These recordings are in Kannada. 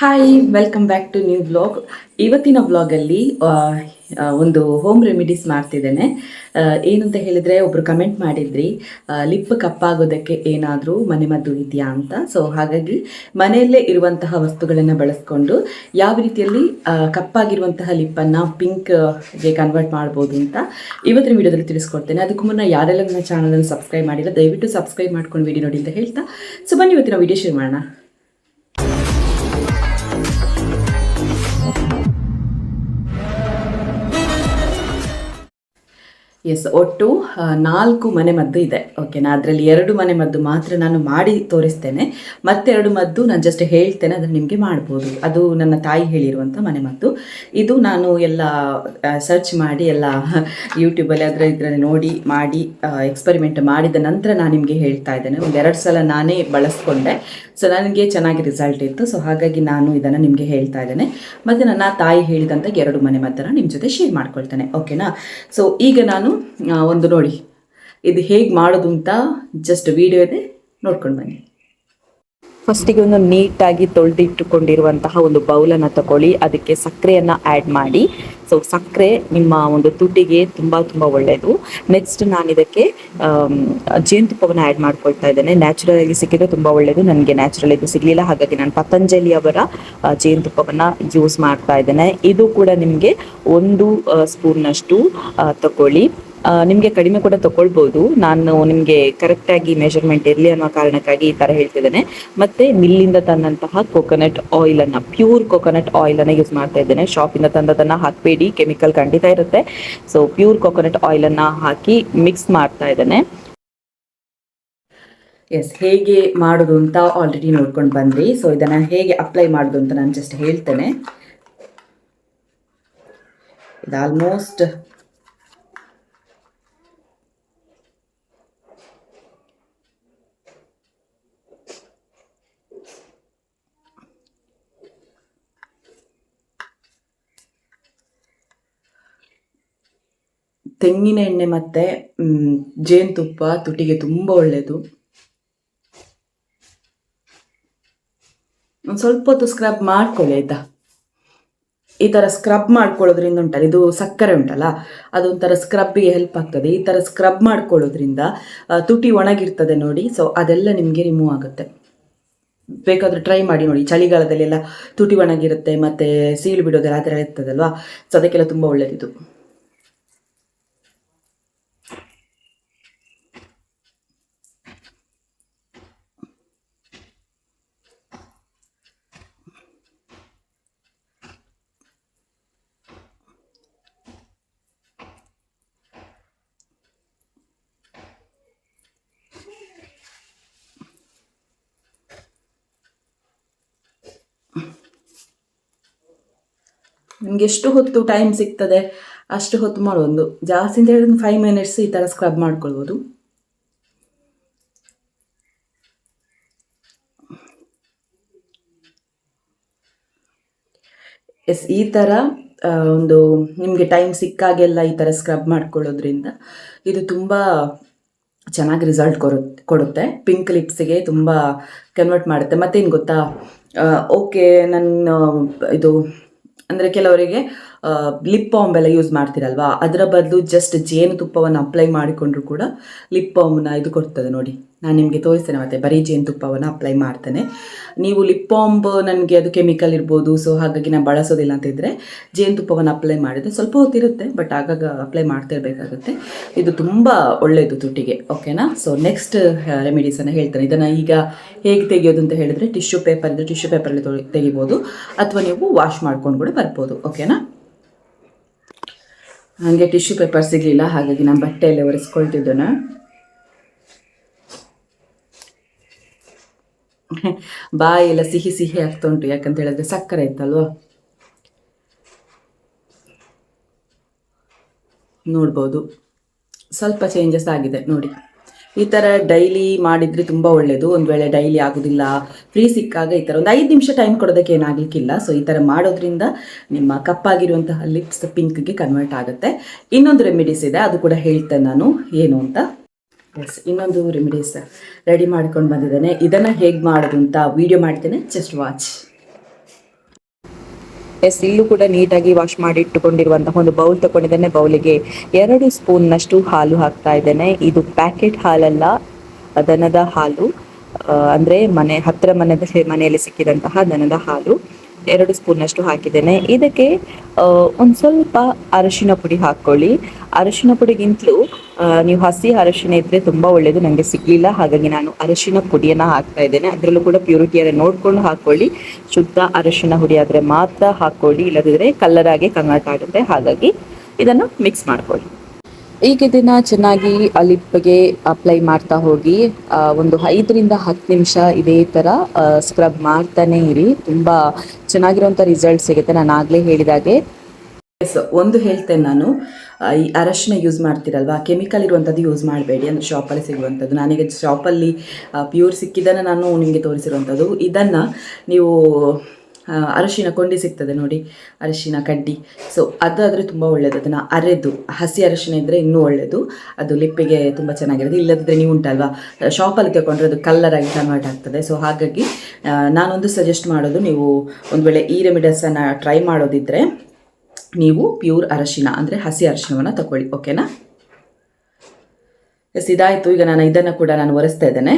Hi welcome back to new blog ಇವತ್ತಿನ ಬ್ಲಾಗಲ್ಲಿ ಒಂದು ಹೋಮ್ ರೆಮಿಡೀಸ್ ಮಾಡ್ತಿದ್ದೇನೆ. ಏನಂತ ಹೇಳಿದರೆ ಒಬ್ಬರು ಕಮೆಂಟ್ ಮಾಡಿದ್ರಿ ಲಿಪ್ ಕಪ್ಪಾಗೋದಕ್ಕೆ ಏನಾದರೂ ಮನೆಮದ್ದು ಇದೆಯಾ ಅಂತ. ಸೊ ಹಾಗಾಗಿ ಮನೆಯಲ್ಲೇ ಇರುವಂತಹ ವಸ್ತುಗಳನ್ನು ಬಳಸ್ಕೊಂಡು ಯಾವ ರೀತಿಯಲ್ಲಿ ಕಪ್ಪಾಗಿರುವಂತಹ ಲಿಪ್ಪನ್ನು ಪಿಂಕ್ಗೆ ಕನ್ವರ್ಟ್ ಮಾಡ್ಬೋದು ಅಂತ ಇವತ್ತಿನ ವಿಡಿಯೋದಲ್ಲಿ ತಿಳಿಸ್ಕೊಡ್ತೇನೆ. ಅದಕ್ಕೂ ಮುನ್ನ ಯಾರೆಲ್ಲ ನನ್ನ ಚಾನಲನ್ನು ಸಬ್ಸ್ಕ್ರೈಬ್ ಮಾಡಿಲ್ಲ, ದಯವಿಟ್ಟು ಸಬ್ಸ್ಕ್ರೈಬ್ ಮಾಡ್ಕೊಂಡು ವಿಡಿಯೋ ನೋಡಿ ಅಂತ ಹೇಳ್ತಾ. ಸೊ ಬನ್ನಿ ಇವತ್ತಿನ ವಿಡಿಯೋ ಶುರು ಮಾಡೋಣ. ಎಸ್ ಒಟ್ಟು ನಾಲ್ಕು ಮನೆ ಮದ್ದು ಇದೆ ಓಕೆನಾ ಅದರಲ್ಲಿ ಎರಡು ಮನೆ ಮದ್ದು ಮಾತ್ರ ನಾನು ಮಾಡಿ ತೋರಿಸ್ತೇನೆ. ಮತ್ತೆರಡು ಮದ್ದು ನಾನು ಜಸ್ಟ್ ಹೇಳ್ತೇನೆ, ಅದನ್ನು ನಿಮಗೆ ಮಾಡ್ಬೋದು. ಅದು ನನ್ನ ತಾಯಿ ಹೇಳಿರುವಂಥ ಮನೆ ಮದ್ದು ಇದು ನಾನು ಎಲ್ಲ ಸರ್ಚ್ ಮಾಡಿ, ಎಲ್ಲ ಯೂಟ್ಯೂಬಲ್ಲಿ ಅದರ ಇದರಲ್ಲಿ ನೋಡಿ, ಮಾಡಿ ಎಕ್ಸ್ಪೆರಿಮೆಂಟ್ ಮಾಡಿದ ನಂತರ ನಾನು ನಿಮಗೆ ಹೇಳ್ತಾ ಇದ್ದೇನೆ. ಒಂದೆರಡು ಸಲ ನಾನೇ ಬಳಸ್ಕೊಂಡೆ. ಸೊ ನನಗೆ ಚೆನ್ನಾಗಿ ರಿಸಲ್ಟ್ ಇತ್ತು. ಸೊ ಹಾಗಾಗಿ ನಾನು ಇದನ್ನು ನಿಮಗೆ ಹೇಳ್ತಾ ಇದ್ದೇನೆ. ಮತ್ತು ನನ್ನ ತಾಯಿ ಹೇಳಿದಂಥ ಎರಡು ಮನೆ ಮದ್ದನ್ನು ನಿಮ್ಮ ಜೊತೆ ಶೇರ್ ಮಾಡ್ಕೊಳ್ತೇನೆ. ಓಕೆನಾ ಸೊ ಈಗ ನಾನು ಒಂದು ನೋಡಿ. ಇದು ಹೇಗೆ ಮಾಡೋದು ಅಂತ ಜಸ್ಟ್ ವಿಡಿಯೋ ನೋಡ್ಕೊಂಡು ಬನ್ನಿ. ಫಸ್ಟಿಗೆ ಒಂದು ನೀಟಾಗಿ ತೊಳೆದಿಟ್ಟುಕೊಂಡಿರುವಂತಹ ಒಂದು ಬೌಲನ್ನು ತಗೊಳ್ಳಿ ಅದಕ್ಕೆ ಸಕ್ಕರೆಯನ್ನು ಆ್ಯಡ್ ಮಾಡಿ. ಸೊ ಸಕ್ಕರೆ ನಿಮ್ಮ ಒಂದು ತುಟಿಗೆ ತುಂಬ ತುಂಬ ಒಳ್ಳೆಯದು ನೆಕ್ಸ್ಟ್ ನಾನು ಇದಕ್ಕೆ ಜೇನುತುಪ್ಪವನ್ನು ಆ್ಯಡ್ ಮಾಡ್ಕೊಳ್ತಾ ಇದ್ದೇನೆ. ನ್ಯಾಚುರಲ್ ಆಗಿ ಸಿಕ್ಕಿದ್ರೆ ತುಂಬ ಒಳ್ಳೆಯದು ನನಗೆ ನ್ಯಾಚುರಲ್ ಇದು ಸಿಗಲಿಲ್ಲ. ಹಾಗಾಗಿ ನಾನು ಪತಂಜಲಿ ಅವರ ಜೇನುತುಪ್ಪವನ್ನು ಯೂಸ್ ಮಾಡ್ತಾ ಇದ್ದೇನೆ. ಇದು ಕೂಡ ನಿಮಗೆ ಒಂದು ಸ್ಪೂನ್ನಷ್ಟು ತಗೊಳ್ಳಿ ನಿಮಗೆ ಕಡಿಮೆ ಕೂಡ ತಗೊಳ್ಬೋದು. ನಾನು ನಿಮಗೆ ಕರೆಕ್ಟಾಗಿ ಮೆಷರ್ಮೆಂಟ್ ಇರಲಿ ಅನ್ನೋ ಕಾರಣಕ್ಕಾಗಿ ಈ ಥರ ಹೇಳ್ತಿದ್ದೇನೆ. ಮತ್ತೆ ಮಿಲ್ಲಿಂದ ತಂದಂತಹ ಕೋಕೋನಟ್ ಆಯಿಲನ್ನು ಪ್ಯೂರ್ ಕೋಕೋನಟ್ ಆಯಿಲನ್ನು ಯೂಸ್ ಮಾಡ್ತಾ ಇದ್ದೇನೆ. ಶಾಪಿಂದ ತಂದದನ್ನು ಹಾಕಬೇಡಿ ಕೆಮಿಕಲ್ ಖಂಡಿತ ಇರುತ್ತೆ. ಸೊ ಪ್ಯೂರ್ ಕೋಕೋನಟ್ ಆಯಿಲನ್ನು ಹಾಕಿ ಮಿಕ್ಸ್ ಮಾಡ್ತಾ ಇದ್ದೇನೆ. ಎಸ್ ಹೇಗೆ ಮಾಡೋದು ಅಂತ ಆಲ್ರೆಡಿ ನೋಡ್ಕೊಂಡು ಬಂದ್ರಿ. ಸೊ ಇದನ್ನು ಹೇಗೆ ಅಪ್ಲೈ ಮಾಡೋದು ಅಂತ ನಾನು ಜಸ್ಟ್ ಹೇಳ್ತೇನೆ. ಇದು ಆಲ್ಮೋಸ್ಟ್ ತೆಂಗಿನ ಎಣ್ಣೆ ಮತ್ತು ಜೇನುತುಪ್ಪ, ತುಟಿಗೆ ತುಂಬ ಒಳ್ಳೆಯದು ಒಂದು ಸ್ವಲ್ಪ ಹೊತ್ತು ಸ್ಕ್ರಬ್ ಮಾಡ್ಕೊಳ್ಳಿ ಆಯಿತಾ? ಈ ಥರ ಸ್ಕ್ರಬ್ ಮಾಡ್ಕೊಳ್ಳೋದ್ರಿಂದ ಉಂಟಲ್ಲ, ಇದು ಸಕ್ಕರೆ ಉಂಟಲ್ಲ, ಅದೊಂಥರ ಸ್ಕ್ರಬ್ಬಿಗೆ ಹೆಲ್ಪ್ ಆಗ್ತದೆ. ಈ ಥರ ಸ್ಕ್ರಬ್ ಮಾಡ್ಕೊಳ್ಳೋದ್ರಿಂದ ತುಟಿ ಒಣಗಿರ್ತದೆ ನೋಡಿ ಸೊ ಅದೆಲ್ಲ ನಿಮಗೆ ರಿಮೂವ್ ಆಗುತ್ತೆ. ಬೇಕಾದರೆ ಟ್ರೈ ಮಾಡಿ ನೋಡಿ. ಚಳಿಗಾಲದಲ್ಲೆಲ್ಲ ತುಟಿ ಒಣಗಿರುತ್ತೆ, ಮತ್ತು ಸೀಳು ಬಿಡೋದೆಲ್ಲ ಆ ಥರ ಇರ್ತದಲ್ವಾ ಸೊ ಅದಕ್ಕೆಲ್ಲ ತುಂಬ ಒಳ್ಳೆಯದಿದು ನಿಮ್ಗೆ ಎಷ್ಟು ಹೊತ್ತು ಟೈಮ್ ಸಿಗ್ತದೆ? ಅಷ್ಟು ಹೊತ್ತು ಮಾಡೋದು ಜಾಸ್ತಿ ಅಂತ ಹೇಳಿದ್ರೆ ಫೈವ್ ಮಿನಿಟ್ಸ್ ಈ ಥರ ಸ್ಕ್ರಬ್ ಮಾಡ್ಕೊಳ್ಬೋದು. ಎಸ್ ಈ ಥರ ಒಂದು ನಿಮಗೆ ಟೈಮ್ ಸಿಕ್ಕಾಗೆಲ್ಲ ಈ ಥರ ಸ್ಕ್ರಬ್ ಮಾಡ್ಕೊಳ್ಳೋದ್ರಿಂದ ಇದು ತುಂಬ ಚೆನ್ನಾಗಿ ರಿಸಲ್ಟ್ ಕೊಡುತ್ತೆ. ಪಿಂಕ್ ಲಿಪ್ಸಿಗೆ ತುಂಬ ಕನ್ವರ್ಟ್ ಮಾಡುತ್ತೆ. ಮತ್ತೇನು ಗೊತ್ತಾ? ಓಕೆ ನನ್ನ, ಇದು ಅಂದರೆ ಕೆಲವರಿಗೆ ಲಿಪ್ ಬಾಂಬ್ ಎಲ್ಲ ಯೂಸ್ ಮಾಡ್ತೀರಲ್ವಾ? ಅದರ ಬದಲು ಜಸ್ಟ್ ಜೇನುತುಪ್ಪವನ್ನು ಅಪ್ಲೈ ಮಾಡಿಕೊಂಡ್ರು ಕೂಡ ಲಿಪ್ ಬಾಂಬ್ನ ಇದು ಕೊಡ್ತದೆ ನೋಡಿ. ನಾನು ನಿಮಗೆ ತೋರಿಸ್ತೇನೆ ಮತ್ತೆ, ಬರೀ ಜೇನುತುಪ್ಪವನ್ನು ಅಪ್ಲೈ ಮಾಡ್ತೇನೆ. ನೀವು ಲಿಪ್ ಬಾಂಬ್ ನನಗೆ ಅದು ಕೆಮಿಕಲ್ ಇರ್ಬೋದು ಸೊ ಹಾಗಾಗಿ ನಾನು ಬಳಸೋದಿಲ್ಲ ಅಂತ ಇದ್ದರೆ ಜೇನುತುಪ್ಪವನ್ನು ಅಪ್ಲೈ ಮಾಡಿದರೆ ಸ್ವಲ್ಪ ಹೊತ್ತಿರುತ್ತೆ ಬಟ್ ಆಗಾಗ ಅಪ್ಲೈ ಮಾಡ್ತಾ ಇರಬೇಕಾಗುತ್ತೆ. ಇದು ತುಂಬ ಒಳ್ಳೆಯದು ತುಟಿಗೆ ಓಕೆನಾ ಸೊ ನೆಕ್ಸ್ಟ್ ರೆಮಿಡೀಸನ್ನು ಹೇಳ್ತೇನೆ. ಇದನ್ನು ಈಗ ಹೇಗೆ ತೆಗೆಯೋದು ಅಂತ ಹೇಳಿದರೆ ಟಿಶ್ಯೂ ಪೇಪರ್ ಇದ್ದರೆ ಟಿಶ್ಯೂ ಪೇಪರಲ್ಲಿ ತೆಗಿಬೋದು, ಅಥವಾ ನೀವು ವಾಶ್ ಮಾಡ್ಕೊಂಡು ಕೂಡ ಬರ್ಬೋದು ಓಕೆನಾ ಹಾಗೆ ಟಿಶ್ಯೂ ಪೇಪರ್ ಸಿಗಲಿಲ್ಲ, ಹಾಗಾಗಿ ನಾನು ಬಟ್ಟೆಯಲ್ಲೇ ಒರೆಸ್ಕೊಳ್ತಿದ್ದೇನೆ? ಬಾಯಿ ಎಲ್ಲ ಸಿಹಿ ಸಿಹಿ ಆಗ್ತಾ ಉಂಟು ಯಾಕಂತ ಹೇಳಿದ್ರೆ ಸಕ್ಕರೆ ಇತ್ತಲ್ವಾ? ನೋಡ್ಬೋದು. ಸ್ವಲ್ಪ ಚೇಂಜಸ್ ಆಗಿದೆ, ನೋಡಿ. ಈ ಥರ ಡೈಲಿ ಮಾಡಿದರೆ ತುಂಬ ಒಳ್ಳೆಯದು ಒಂದು ವೇಳೆ ಡೈಲಿ ಆಗೋದಿಲ್ಲ ಫ್ರೀ ಸಿಕ್ಕಾಗ ಈ ಥರ ಒಂದು ಐದು ನಿಮಿಷ ಟೈಮ್ ಕೊಡೋದಕ್ಕೆ ಏನಾಗಲಿಕ್ಕಿಲ್ಲ. ಸೊ ಈ ಥರ ಮಾಡೋದ್ರಿಂದ ನಿಮ್ಮ ಕಪ್ಪಾಗಿರುವಂತಹ ಲಿಪ್ಸ್ ಪಿಂಕ್ಗೆ ಕನ್ವರ್ಟ್ ಆಗುತ್ತೆ. ಇನ್ನೊಂದು ರೆಮಿಡೀಸ್ ಇದೆ, ಅದು ಕೂಡ ಹೇಳ್ತೇನೆ ನಾನು. ಏನು ಅಂತ? ಎಸ್ ಇನ್ನೊಂದು ರೆಮಿಡೀಸ್ ರೆಡಿ ಮಾಡ್ಕೊಂಡು ಬಂದಿದ್ದೇನೆ. ಇದನ್ನು ಹೇಗೆ ಮಾಡೋದು ಅಂತ ವಿಡಿಯೋ ಮಾಡ್ತೇನೆ. ಜಸ್ಟ್ ವಾಚ್ ಎಸ್ ಇಲ್ಲೂ ಕೂಡ ನೀಟಾಗಿ ವಾಶ್ ಮಾಡಿ ಇಟ್ಟುಕೊಂಡಿರುವಂತಹ ಒಂದು ಬೌಲ್ ತಗೊಂಡಿದ್ದೇನೆ ಬೌಲಿಗೆ ಎರಡು ಸ್ಪೂನ್ನಷ್ಟು ಹಾಲು ಹಾಕ್ತಾ ಇದ್ದೇನೆ. ಇದು ಪ್ಯಾಕೆಟ್ ಹಾಲಲ್ಲ, ದನದ ಹಾಲು ಅಂದರೆ ಮನೆ ಹತ್ತಿರ ಮನೆ ಮನೆಯಲ್ಲಿ ಸಿಕ್ಕಿದಂತಹ ದನದ ಹಾಲು. ಎರಡು ಸ್ಪೂನ್ನಷ್ಟು ಹಾಕಿದ್ದೇನೆ. ಇದಕ್ಕೆ ಒಂದು ಸ್ವಲ್ಪ ಅರಶಿನ ಪುಡಿ ಹಾಕ್ಕೊಳ್ಳಿ ಅರಶಿನ ಪುಡಿಗಿಂತಲೂ ನೀವು ಹಸಿ ಅರಶಿನ ಇದ್ರೆ ತುಂಬ ಒಳ್ಳೆಯದು ನನಗೆ ಸಿಗ್ಲಿಲ್ಲ. ಹಾಗಾಗಿ ನಾನು ಅರಶಿನ ಪುಡಿಯನ್ನು ಹಾಕ್ತಾ ಇದ್ದೇನೆ. ಅದರಲ್ಲೂ ಕೂಡ ಪ್ಯೂರಿಟಿಯನ್ನು ನೋಡ್ಕೊಂಡು ಹಾಕ್ಕೊಳ್ಳಿ ಶುದ್ಧ ಅರಶಿನ ಹುಡಿ ಆದರೆ ಮಾತ್ರ ಹಾಕೊಳ್ಳಿ. ಇಲ್ಲದಿದ್ದರೆ ಕಲ್ಲರಾಗಿ ಕಂಗಾಟ ಆಗುತ್ತೆ. ಹಾಗಾಗಿ ಇದನ್ನು ಮಿಕ್ಸ್ ಮಾಡ್ಕೊಳ್ಳಿ. ಈಗ ದಿನ ಚೆನ್ನಾಗಿ ಲಿಪ್ಗೆ ಅಪ್ಲೈ ಮಾಡ್ತಾ ಹೋಗಿ ಒಂದು ಐದರಿಂದ ಹತ್ತು ನಿಮಿಷ ಇದೇ ಥರ ಸ್ಕ್ರಬ್ ಮಾಡ್ತಾನೆ ಇರಿ. ತುಂಬ ಚೆನ್ನಾಗಿರುವಂಥ ರಿಸಲ್ಟ್ ಸಿಗುತ್ತೆ. ನಾನು ಆಗಲೇ ಹೇಳಿದಾಗೆ ಎಸ್ ಒಂದು ಹೇಳ್ತೇನೆ ನಾನು ಈ ಅರಶಿನ ಯೂಸ್ ಮಾಡ್ತಿರಲ್ವಾ? ಕೆಮಿಕಲ್ ಇರುವಂಥದ್ದು ಯೂಸ್ ಮಾಡಬೇಡಿ. ಅಂದರೆ ಶಾಪಲ್ಲಿ ಸಿಗುವಂಥದ್ದು ನನಗೆ ಶಾಪಲ್ಲಿ ಪ್ಯೂರ್ ಸಿಕ್ಕಿದ್ದನ್ನು ನಾನು ನಿಮಗೆ ತೋರಿಸಿರುವಂಥದ್ದು ಇದನ್ನು ನೀವು ಅರಶಿನ ಕೊಂಡಿ ಸಿಗ್ತದೆ ನೋಡಿ, ಅರಶಿನ, ಕಡ್ಡಿ. ಸೊ ಅದಾದರೆ ತುಂಬ ಒಳ್ಳೆಯದು ಅದನ್ನು ಅರೆದು, ಹಸಿ ಅರಶಿನ ಇದ್ದರೆ ಇನ್ನೂ ಒಳ್ಳೆಯದು ಅದು ಲಿಪ್ಪಿಗೆ ತುಂಬ ಚೆನ್ನಾಗಿರೋದು ಇಲ್ಲದಿದ್ದರೆ ನೀವು ಉಂಟಲ್ವಾ? ಶಾಪಲ್ಲಿ ತಗೊಂಡ್ರೆ ಅದು ಕಲ್ಲರಾಗಿ ಕನ್ವರ್ಟ್ ಆಗ್ತದೆ. ಸೊ ಹಾಗಾಗಿ ನಾನೊಂದು ಸಜೆಸ್ಟ್ ಮಾಡೋದು, ನೀವು ಒಂದು ವೇಳೆ ಈ ರೆಮಿಡಸನ್ನು ಟ್ರೈ ಮಾಡೋದಿದ್ದರೆ ನೀವು ಪ್ಯೂರ್ ಅರಶಿನ, ಅಂದರೆ ಹಸಿ ಅರಶಿನವನ್ನು ತಗೊಳ್ಳಿ ಓಕೆನಾ ಎಸ್ ಇದಾಯಿತು. ಈಗ ನಾನು ಇದನ್ನು ಕೂಡ ನಾನು ಒರೆಸ್ತಾ ಇದ್ದೇನೆ.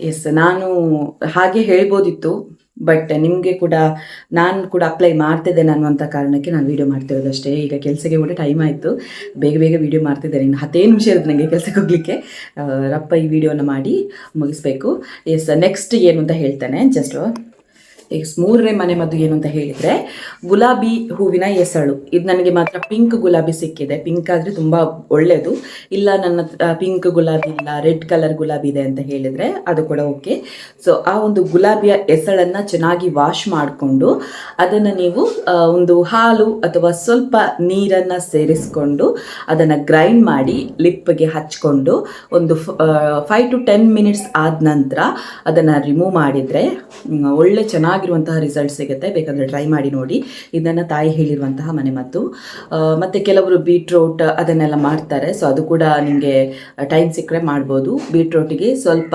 ಎಸ್ ನಾನು ಹಾಗೆ ಹೇಳ್ಬೋದಿತ್ತು ಬಟ್ ನಿಮಗೆ ಕೂಡ, ನಾನು ಕೂಡ ಅಪ್ಲೈ ಮಾಡ್ತಿದ್ದೇನೆ ಅನ್ನುವಂಥ ಕಾರಣಕ್ಕೆ ನಾನು ವೀಡಿಯೋ ಮಾಡ್ತಿರೋದಷ್ಟೇ. ಈಗ ಕೆಲಸಕ್ಕೆ ಕೂಡ ಟೈಮ್ ಆಯಿತು. ಬೇಗ ಬೇಗ ವೀಡಿಯೋ ಮಾಡ್ತಿದ್ದೇನೆ ಇನ್ನು ಹತ್ತೇ ನಿಮಿಷ ಇರುತ್ತೆ ನನಗೆ ಕೆಲಸಕ್ಕೆ ಹೋಗಲಿಕ್ಕೆ. ರಪ್ಪ ಈ ವಿಡಿಯೋನ ಮಾಡಿ ಮುಗಿಸ್ಬೇಕು. ಎಸ್ ನೆಕ್ಸ್ಟ್ ಏನು ಅಂತ ಹೇಳ್ತಾನೆ. ಜಸ್ಟ್ ಈಗ ಮೂರನೇ ಮನೆ ಮದ್ದು ಏನು ಅಂತ ಹೇಳಿದ್ರೆ, ಗುಲಾಬಿ ಹೂವಿನ ಎಸಳು ಇದು ನನಗೆ ಮಾತ್ರ ಪಿಂಕ್ ಗುಲಾಬಿ ಸಿಕ್ಕಿದೆ. ಪಿಂಕ್ ಆದರೆ ತುಂಬ ಒಳ್ಳೆಯದು ಇಲ್ಲ, ನನ್ನ ಪಿಂಕ್ ಗುಲಾಬಿ ಇಲ್ಲ ರೆಡ್ ಕಲರ್ ಗುಲಾಬಿ ಇದೆ ಅಂತ ಹೇಳಿದರೆ ಅದು ಕೂಡ ಓಕೆ ಸೊ ಆ ಒಂದು ಗುಲಾಬಿಯ ಎಸಳನ್ನು ಚೆನ್ನಾಗಿ ವಾಶ್ ಮಾಡಿಕೊಂಡು, ಅದನ್ನು ನೀವು ಒಂದು ಹಾಲು ಅಥವಾ ಸ್ವಲ್ಪ ನೀರನ್ನು ಸೇರಿಸ್ಕೊಂಡು, ಅದನ್ನು ಗ್ರೈಂಡ್ ಮಾಡಿ ಲಿಪ್ಗೆ ಹಚ್ಕೊಂಡು, ಒಂದು ಫೈವ್ ಟು ಟೆನ್ ಮಿನಿಟ್ಸ್ ಆದ ನಂತರ ಅದನ್ನು ರಿಮೂವ್ ಮಾಡಿದರೆ ಒಳ್ಳೆ ಒಳ್ಳೆ ಚೆನ್ನಾಗಿರುವಂತಹ ರಿಸಲ್ಟ್ ಸಿಗುತ್ತೆ. ಬೇಕಂದ್ರೆ ಟ್ರೈ ಮಾಡಿ ನೋಡಿ. ಇದನ್ನು ತಾಯಿ ಹೇಳಿರುವಂತಹ ಮನೆ ಮದ್ದು ಮತ್ತು ಕೆಲವರು ಬೀಟ್ರೋಟ್ ಅದನ್ನೆಲ್ಲ ಮಾಡ್ತಾರೆ. ಸೊ ಅದು ಕೂಡ ನಿಮಗೆ ಟೈಮ್ ಸಿಕ್ಕರೆ ಮಾಡ್ಬೋದು. ಬೀಟ್ರೋಟಿಗೆ ಸ್ವಲ್ಪ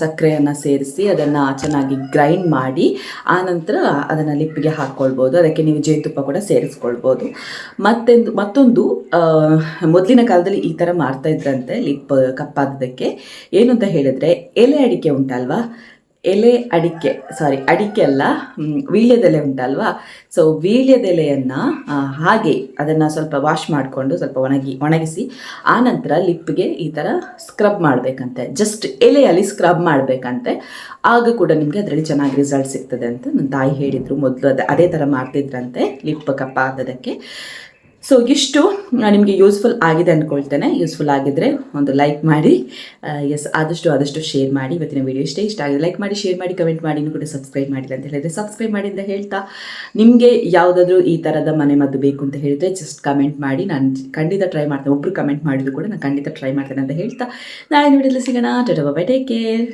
ಸಕ್ಕರೆಯನ್ನು ಸೇರಿಸಿ ಅದನ್ನು ಚೆನ್ನಾಗಿ ಗ್ರೈಂಡ್ ಮಾಡಿ, ಆನಂತರ ಅದನ್ನು ಲಿಪ್ಪಿಗೆ ಹಾಕ್ಕೊಳ್ಬೋದು ಅದಕ್ಕೆ ನೀವು ಜೇನುತುಪ್ಪ ಕೂಡ ಸೇರಿಸ್ಕೊಳ್ಬೋದು. ಮತ್ತೊಂದು ಮತ್ತೊಂದು ಮೊದಲಿನ ಕಾಲದಲ್ಲಿ ಈ ಥರ ಮಾಡ್ತಾ ಇದ್ರಂತೆ ಲಿಪ್ ಕಪ್ಪಾದದಕ್ಕೆ ಏನು ಅಂತ ಹೇಳಿದ್ರೆ, ಎಲೆ ಅಡಿಕೆ ಉಂಟಲ್ವಾ? ಎಲೆ ಅಡಿಕೆ ಸಾರಿ ಅಡಿಕೆ ಅಲ್ಲ ವೀಳ್ಯದೆಲೆ ಉಂಟಲ್ವಾ? ಸೊ ವೀಳ್ಯದೆಲೆಯನ್ನು ಹಾಗೆ ಅದನ್ನು ಸ್ವಲ್ಪ ವಾಶ್ ಮಾಡಿಕೊಂಡು ಸ್ವಲ್ಪ ಒಣಗಿ, ಒಣಗಿಸಿ ಆನಂತರ ಲಿಪ್ಗೆ ಈ ಥರ ಸ್ಕ್ರಬ್ ಮಾಡಬೇಕಂತೆ. ಜಸ್ಟ್ ಎಲೆಯಲ್ಲಿ ಸ್ಕ್ರಬ್ ಮಾಡಬೇಕಂತೆ. ಆಗ ಕೂಡ ನಿಮಗೆ ಅದರಲ್ಲಿ ಚೆನ್ನಾಗಿ ರಿಸಲ್ಟ್ ಸಿಗ್ತದೆ ಅಂತ ನನ್ನ ತಾಯಿ ಹೇಳಿದರು. ಮೊದಲು ಅದೇ ಅದೇ ಥರ ಮಾಡ್ತಿದ್ರಂತೆ ಲಿಪ್ ಕಪ್ಪಾದದಕ್ಕೆ ಸೊ ಇಷ್ಟು ನಿಮಗೆ ಯೂಸ್ಫುಲ್ ಆಗಿದೆ ಅಂದ್ಕೊಳ್ತೇನೆ ಯೂಸ್ಫುಲ್ ಆಗಿದ್ರೆ ಒಂದು ಲೈಕ್ ಮಾಡಿ. ಎಸ್ ಆದಷ್ಟು ಆದಷ್ಟು ಶೇರ್ ಮಾಡಿ. ಇವತ್ತಿನ ವಿಡಿಯೋ ಇಷ್ಟೇ ಇಷ್ಟ ಆಗಿದೆ. ಲೈಕ್ ಮಾಡಿ ಶೇರ್ ಮಾಡಿ ಕಮೆಂಟ್ ಮಾಡಿ. ಕೂಡ ಸಬ್ಸ್ಕ್ರೈಬ್ ಮಾಡಿಲ್ಲ ಅಂತ ಹೇಳಿದರೆ ಸಬ್ಸ್ಕ್ರೈಬ್ ಮಾಡಿ ಅಂತ ಹೇಳ್ತಾ. ನಿಮಗೆ ಯಾವುದಾದ್ರೂ ಈ ಥರದ ಮನೆ ಮದ್ದು ಬೇಕು ಅಂತ ಹೇಳಿದರೆ ಜಸ್ಟ್ ಕಮೆಂಟ್ ಮಾಡಿ. ನಾನು ಖಂಡಿತ ಟ್ರೈ ಮಾಡ್ತೇನೆ. ಒಬ್ಬರು ಕಮೆಂಟ್ ಮಾಡಿದ್ರು ಕೂಡ ನಾನು ಖಂಡಿತ ಟ್ರೈ ಮಾಡ್ತೇನೆ ಅಂತ ಹೇಳ್ತಾ. ನಾಳೆ ವಿಡಿಯೋದಲ್ಲಿ ಸಿಗೋಣ. ಟೆಟ ಬೈ ಟೇಕ್ ಕೇರ್